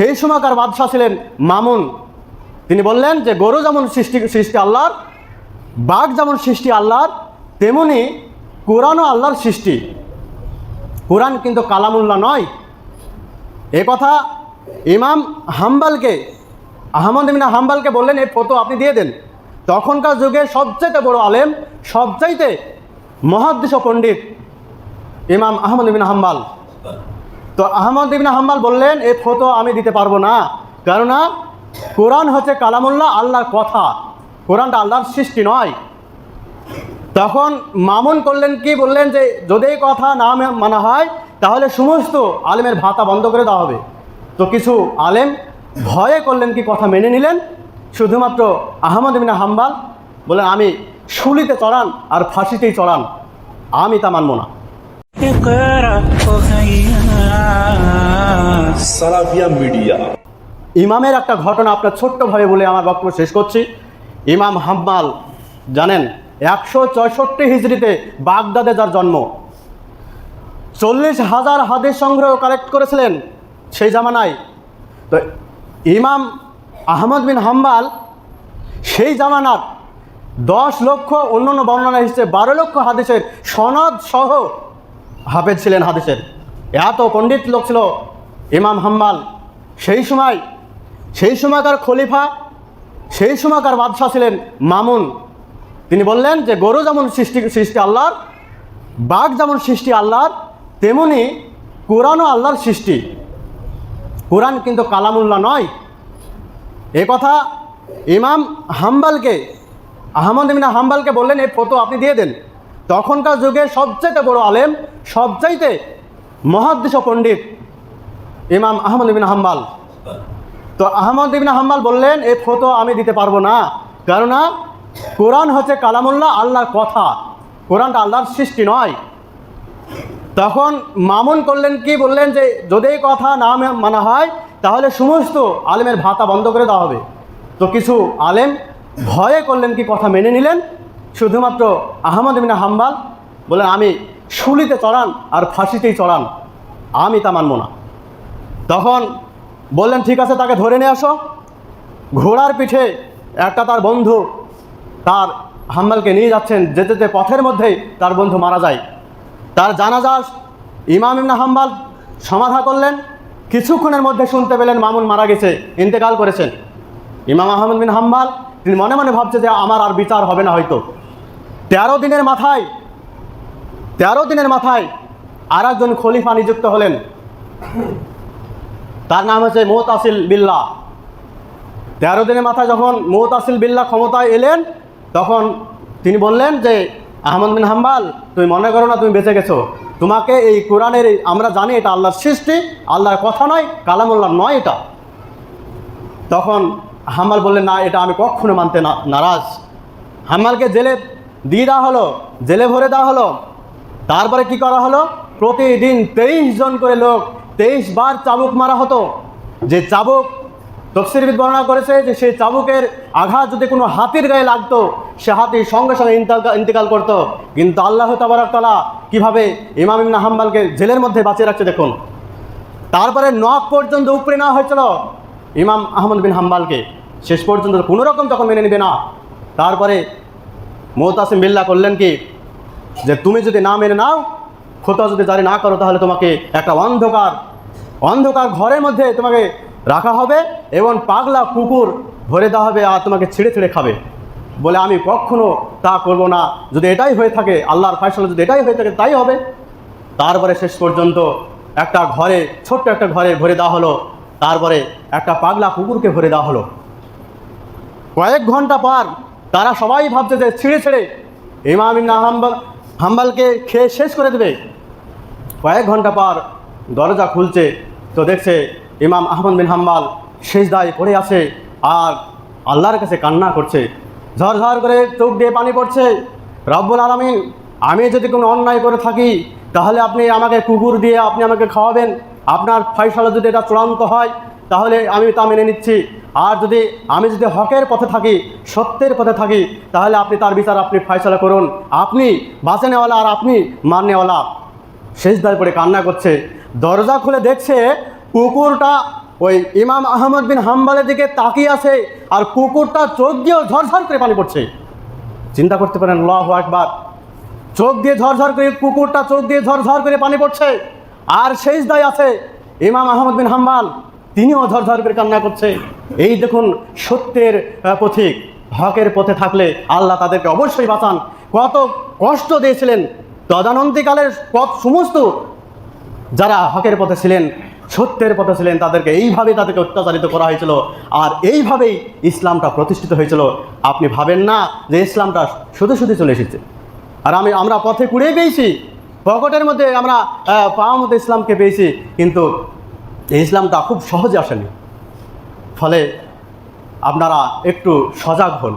সেই সময়কার বাদশাহ ছিলেন মামুন। তিনি বললেন যে, গরু যেমন সৃষ্টি সৃষ্টি আল্লাহর, বাঘ যেমন সৃষ্টি আল্লাহর, তেমনি কোরআনও আল্লাহর সৃষ্টি। কোরআন কিন্তু কালামুল্লাহ নয়। এ কথা ইমাম হাম্বালকে, আহমদ ইমিনা হাম্বালকে বললেন এই ফটো আপনি দিয়ে দেন। তখনকার যুগে সবচাইতে বড় আলেম, সবচাইতে মহাদ্দেশ পণ্ডিত ইমাম আহমদ ইবিন হাম্বাল। তো আহমদ ইবিন হাম্বাল বললেন এই ফতো আমি দিতে পারব না। কেননা, কোরআন হচ্ছে কালামুল্লাহ, আল্লাহর কথা। কোরআনটা আল্লাহর সৃষ্টি নয়। তখন মামুন করলেন কি? বললেন যে, যদি এই কথা না মানা হয়, তাহলে সমস্ত আলেমের ভাতা বন্ধ করে দেওয়া হবে। তো কিছু আলেম ভয়ে করলেন কি? কথা মেনে নিলেন। শুধুমাত্র আহমদ ইবিন হাম্বাল বলেন আমি শুলিতে চড়ান আর ফাঁসিতেই চড়ান। আমি তা মানব না। মিডিয়া। ইমামের একটা ঘটনা আপনার ছোট্টভাবে বলে আমার বক্তব্য শেষ করছি। ইমাম হাম্মাল, জানেন, একশো চৌষট্টি হিজড়িতে বাগদাদে যার জন্ম, চল্লিশ হাজার হাদিস সংগ্রহ কালেক্ট করেছিলেন সেই জামানায়। তো ইমাম আহমদ বিন হাম্বাল সেই জামানার দশ লক্ষ অন্যান্য বর্ণনা হিসেবে বারো লক্ষ হাদিসের সনদ সহ হাফেজ ছিলেন হাদিসের। এত পণ্ডিত লোক ছিল ইমাম হাম্বাল সেই সময়, সেই সময়কার খলিফা, সেই সময়কার বাদশাহ ছিলেন মামুন। তিনি বললেন যে, গরু যেমন সৃষ্টি সৃষ্টি আল্লাহর, বাঘ যেমন সৃষ্টি আল্লাহর, তেমনি কোরআনও আল্লাহর সৃষ্টি। কোরআন কিন্তু কালামুল্লাহ নয়। এ কথা ইমাম হাম্বালকে, আহমদ ইমিনা হাম্বালকে বললেন এই ফটো আপনি দিয়ে দেন। তখনকার যুগে সবচাইতে বড় আলেম, সবচাইতে মহাদ্দেশ পণ্ডিত ইমাম আহমদ ইবিন হাম্বাল। তো আহমদ ইবিন হাম্বাল বললেন এই ফটো আমি দিতে পারব না। কেননা, কোরআন হচ্ছে কালামুল্লাহ, আল্লাহর কথা। কোরআনটা আল্লাহর সৃষ্টি নয়। তখন মামুন করলেন কি? বললেন যে, যদি এই কথা না মানা হয়, তাহলে সমস্ত আলেমের ভাতা বন্ধ করে দেওয়া হবে। তো কিছু আলেম ভয়ে করলেন কি? কথা মেনে নিলেন। শুধুমাত্র আহমদ ইবিন হাম্বাল বলেন আমি শুলিতে চড়ান আর ফাঁসিতেই চড়ান, আমি তা মানব না। তখন বললেন, ঠিক আছে, তাকে ধরে নিয়ে আসো। ঘোড়ার পিঠে একটা তার বন্ধু তার হাম্বালকে নিয়ে যাচ্ছেন, যেতে যেতে পথের মধ্যেই তার বন্ধু মারা যায়। তার জানাজা ইমাম ইমনা হাম্বাল সমাধা করলেন, কিছুক্ষণের মধ্যে শুনতে পেলেন মামুন মারা গেছে, ইন্তেকাল করেছেন। ইমাম আহমদ বিন হাম্বাল তিনি মনে মনে ভাবছে যে আমার আর বিচার হবে না হয়তো। তেরো দিনের মাথায় তেরো দিনের মাথায় আর একজন খলিফা নিযুক্ত হলেন। তার নাম হচ্ছে মোহতাসিল বিল্লা তেরো দিনের মাথায় যখন মোহতাসিল বিল্লা ক্ষমতায় এলেন, তখন তিনি বললেন যে, আহমদ বিন হাম্বাল, তুমি মনে করো না তুমি বেঁচে গেছো। তোমাকে এই কোরআনের, আমরা জানি এটা আল্লাহর সৃষ্টি, আল্লাহর কথা নয়, কালামুল্লাহ নয় এটা। তখন হাম্মাল বললেন, না, এটা আমি কখনো মানতে না, নারাজ। হাম্মালকে জেলে দিয়ে দেওয়া হলো, জেলে ভরে দেওয়া হলো। তারপরে কি করা হলো? প্রতিদিন তেইশ জন করে লোক তেইশ বার চাবুক মারা হতো। যে চাবুক তফসিরবিদ বর্ণনা করেছে যে সেই চাবুকের আঘাত যদি কোনো হাতির গায়ে লাগতো, সে হাতি সঙ্গে সঙ্গে ইন্তেকাল করতো। কিন্তু আল্লাহ তাবারকতলা কীভাবে ইমাম ইমনা হাম্বালকে জেলের মধ্যে বাঁচিয়ে রাখছে দেখুন। তারপরে নখ পর্যন্ত উপরে নেওয়া হয়েছিল ইমাম আহমদ বিন হাম্বালকে। শেষ পর্যন্ত কোনো রকম তখন মেনে নেবে না। তারপরে মোহতাসিম বিল্লা করলেন কি? যে তুমি যদি না মেনে নাও, খোতা যদি জারি না করো, তাহলে তোমাকে একটা অন্ধকার অন্ধকার ঘরের মধ্যে তোমাকে রাখা হবে এবং পাগলা কুকুর ভরে দেওয়া হবে আর তোমাকে ছিঁড়ে ছিঁড়ে খাবে। বলে আমি কখনো তা করব না। যদি এটাই হয়ে থাকে, আল্লাহর ফয়সলা যদি এটাই হয়ে থাকে, তাই হবে। তারপরে শেষ পর্যন্ত একটা ঘরে, ছোট্ট একটা ঘরে ভরে দেওয়া হলো। তারপরে একটা পাগলা কুকুরকে ভরে দেওয়া হলো। কয়েক ঘণ্টা পর তারা সবাই ভাবছে যে ছিঁড়ে ছিঁড়ে, ইমাম হাম্বাল হাম্বালকে খেয়ে শেষ করে দেবে। কয়েক ঘণ্টা পর দরজা খুলছে, তো দেখছে ইমাম আহমদ বিন হাম্বাল শেষ দায় পড়ে আছে আর আল্লাহর কাছে কান্না করছে। ঝরঝর করে চোখ দিয়ে পানি পড়ছে। রব্বুল আলমিন, আমি যদি কোনো অন্যায় করে থাকি, তাহলে আপনি আমাকে কুকুর দিয়ে আপনি আমাকে খাওয়াবেন। আপনার ফয়সালা যদি এটা চূড়ান্ত হয় তাহলে আমি তা মেনে নিচ্ছি। আর যদি আমি যদি হকের পথে থাকি, সত্যের পথে থাকি, তাহলে আপনি তার বিচার, আপনি ফয়সলা করুন। আপনি বাঁচানেওয়ালা আর আপনি মারনেওয়ালা শেষ দায় পড়ে কান্না করছে। দরজা খুলে দেখছে কুকুরটা ওই ইমাম আহমদ বিন হাম্বালের দিকে তাকিয়ে আছে আর কুকুরটা চোখ দিয়েও ঝরঝর করে পানি পড়ছে। চিন্তা করতে পারেন, আল্লাহ একবার চোখ দিয়ে ঝরঝর করে কুকুরটা চোখ দিয়ে ঝরঝর করে পানি পড়ছে। আর শেষ দায় আছে ইমাম আহমদ বিন হাম্বাল। তিনিও ঝরঝর করে কান্না করছে। এই দেখুন সত্যের পথিক, হকের পথে থাকলে আল্লাহ তাদেরকে অবশ্যই বাঁচান। কত কষ্ট দিয়েছিলেন। তদানন্তিকালের পথ সমস্ত যারা হকের পথে ছিলেন, সত্যের পথে ছিলেন, তাদেরকে এইভাবেই তাদেরকে অত্যাচারিত করা হয়েছিল। আর এইভাবেই ইসলামটা প্রতিষ্ঠিত হয়েছিল। আপনি ভাবেন না যে ইসলামটা শুধু শুধু চলে এসেছে। আর আমি, আমরা পথে কুড়িয়ে পেয়েছি পকেটের মধ্যে আমরা পাওয়ার মধ্যে ইসলামকে পেয়েছি। কিন্তু ইসলামটা খুব সহজে আসেনি। ফলে আপনারা একটু সজাগ হন।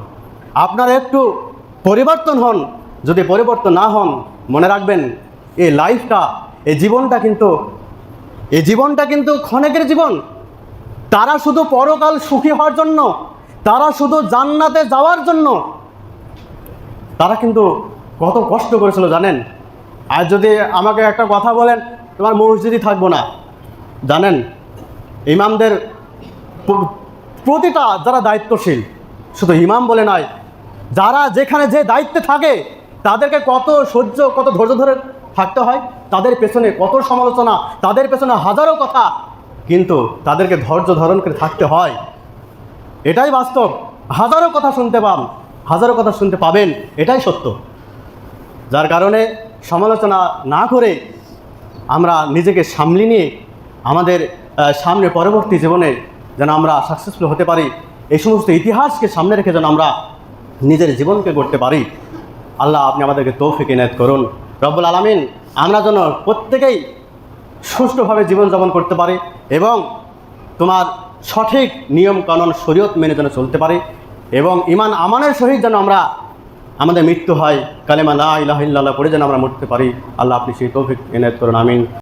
আপনারা একটু পরিবর্তন হন। যদি পরিবর্তন না হন, মনে রাখবেন, এই লাইফটা, এই জীবনটা কিন্তু, এই জীবনটা কিন্তু ক্ষণেকের জীবন। তারা শুধু পরকাল সুখী হওয়ার জন্য, তারা শুধু জান্নাতে যাওয়ার জন্য। তারা কিন্তু কত কষ্ট করেছিল জানেন? আর যদি আমাকে একটা কথা বলেন, তোমার মসজিদই থাকব না। জানেন, ইমামদের প্রতিটা যারা দায়িত্বশীল, শুধু ইমাম বলে নয়, যারা যেখানে যে দায়িত্বে থাকে, তাদেরকে কত সহ্য, কত ধৈর্য ধরে থাকতে হয়, তাদের পেছনে কত সমালোচনা, তাদের পেছনে হাজারো কথা, কিন্তু তাদেরকে ধৈর্য ধারণ করে থাকতে হয়। এটাই বাস্তব। হাজারো কথা শুনতে পান, হাজারো কথা শুনতে পাবেন, এটাই সত্য। যার কারণে সমালোচনা না করে আমরা নিজেকে সামলে নিয়ে আমাদের সামনে পরবর্তী জীবনে যেন আমরা সাকসেসফুল হতে পারি, এই সমস্ত ইতিহাসকে সামনে রেখে যেন আমরা নিজের জীবনকে করতে পারি। আল্লাহ আপনি আমাদেরকে তৌফিক এনায়ত করুন। রব্বুল আলমিন, আমরা যেন প্রত্যেকেই সুষ্ঠুভাবে জীবনযাপন করতে পারি এবং তোমার সঠিক নিয়ম কানুন শরীয়ত মেনে যেন চলতে পারি এবং ইমান আমানের সহিত যেন আমরা, আমাদের মৃত্যু হয়, কালেমা লা ইলাহা ইল্লাল্লাহ পড়ে যেন আমরা মরতে পারি। আল্লাহ আপনি সেই তৌফিক এনায়ত করুন, আমিন।